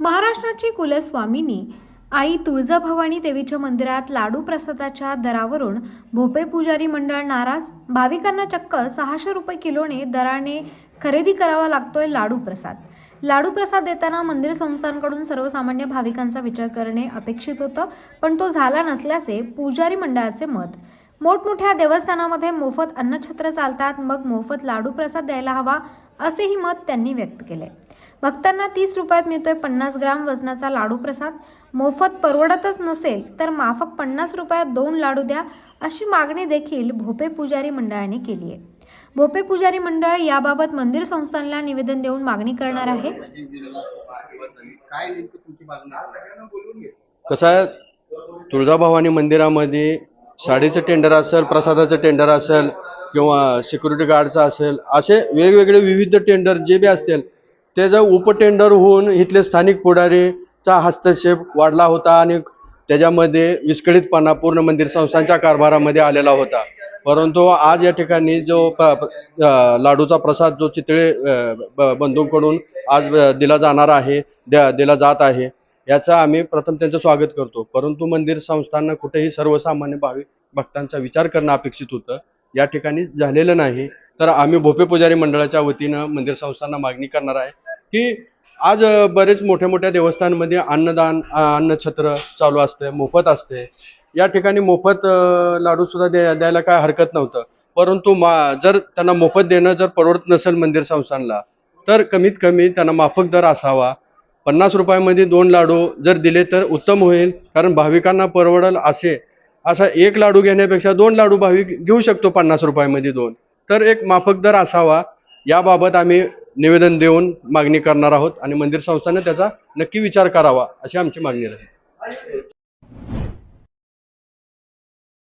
महाराष्ट्राची कुलस्वामिनी आई तुळजाभवानी देवीच्या मंदिरात लाडू प्रसादाच्या दरावरून भोपे पुजारी मंडळ नाराज. भाविकांना चक्क सहाशे रुपये किलोने दराने खरेदी करावा लागतोय लाडू प्रसाद. लाडू प्रसाद देताना मंदिर संस्थांकडून सर्वसामान्य भाविकांचा विचार करणे अपेक्षित होतं पण तो झाला नसल्याचे पुजारी मंडळाचे मत. मोठमोठ्या देवस्थानामध्ये मोफत अन्नछत्र चालतात मग मोफत लाडू प्रसाद द्यायला हवा असेही मत त्यांनी व्यक्त केले. भक्तांना तीस रुपयात मिळतोय पन्नास ग्राम वजनाचा लाडू प्रसाद. मोफत परवडतच नसेल तर माफक पन्नास रुपयात दोन लाडू द्या अशी मागणी देखील भोपे पुजारी मंडळाने केली आहे. भोपे पुजारी मंडळ याबाबत मंदिर संस्थांना निवेदन देऊन मागणी करणार आहे. कसं आहे? तुळजाभवानी मंदिरामध्ये साडीचं टेंडर असेल प्रसादाचं टेंडर असेल किंवा सिक्युरिटी गार्डचं असेल असे वेगवेगळे विविध टेंडर जे बी असतील त्याचं उपटेंडर होऊन इथले स्थानिक पुढारीचा हस्तक्षेप वाढला होता आणि त्याच्यामध्ये विस्कळीतपणा पूर्ण मंदिर संस्थांच्या कारभारामध्ये आलेला होता. परंतु आज या ठिकाणी जो प लाडूचा प्रसाद जो चितळे ब- बंधूंकडून आज दिला जाणार आहे द्या दिला जात आहे याचं आम्ही प्रथम त्यांचं स्वागत करतो. परंतु मंदिर संस्थांना कुठेही सर्वसामान्य भाविक भक्तांचा विचार करणं अपेक्षित होतं. या ठिकाणी झालेलं नाही. तर आम्ही भोपे पुजारी मंडळाच्या वतीनं मंदिर संस्थांना मागणी करणार आहे. की आज बरेच मोठ्या मोठ्या देवस्थानमध्ये अन्नदान अन्नछत्र चालू असते मोफत असते या ठिकाणी मोफत लाडूसुद्धा लाडू सुद्धा द्या द्यायला काय हरकत नव्हतं. परंतु मा जर त्यांना मोफत देणं जर परवडत नसेल मंदिर संस्थांना तर कमीत कमी त्यांना माफक दर असावा. पन्नास रुपयामध्ये दोन लाडू जर दिले तर उत्तम होईल कारण भाविकांना परवडल असे. असा एक लाडू घेण्यापेक्षा दोन लाडू भाविक घेऊ शकतो पन्नास रुपयामध्ये दोन. तर एक माफक दर असावा. याबाबत आम्ही निवेदन देऊन मागणी करणार आहोत आणि मंदिर संस्थानं त्याचा नक्की विचार करावा अशी आमची मागणी राहील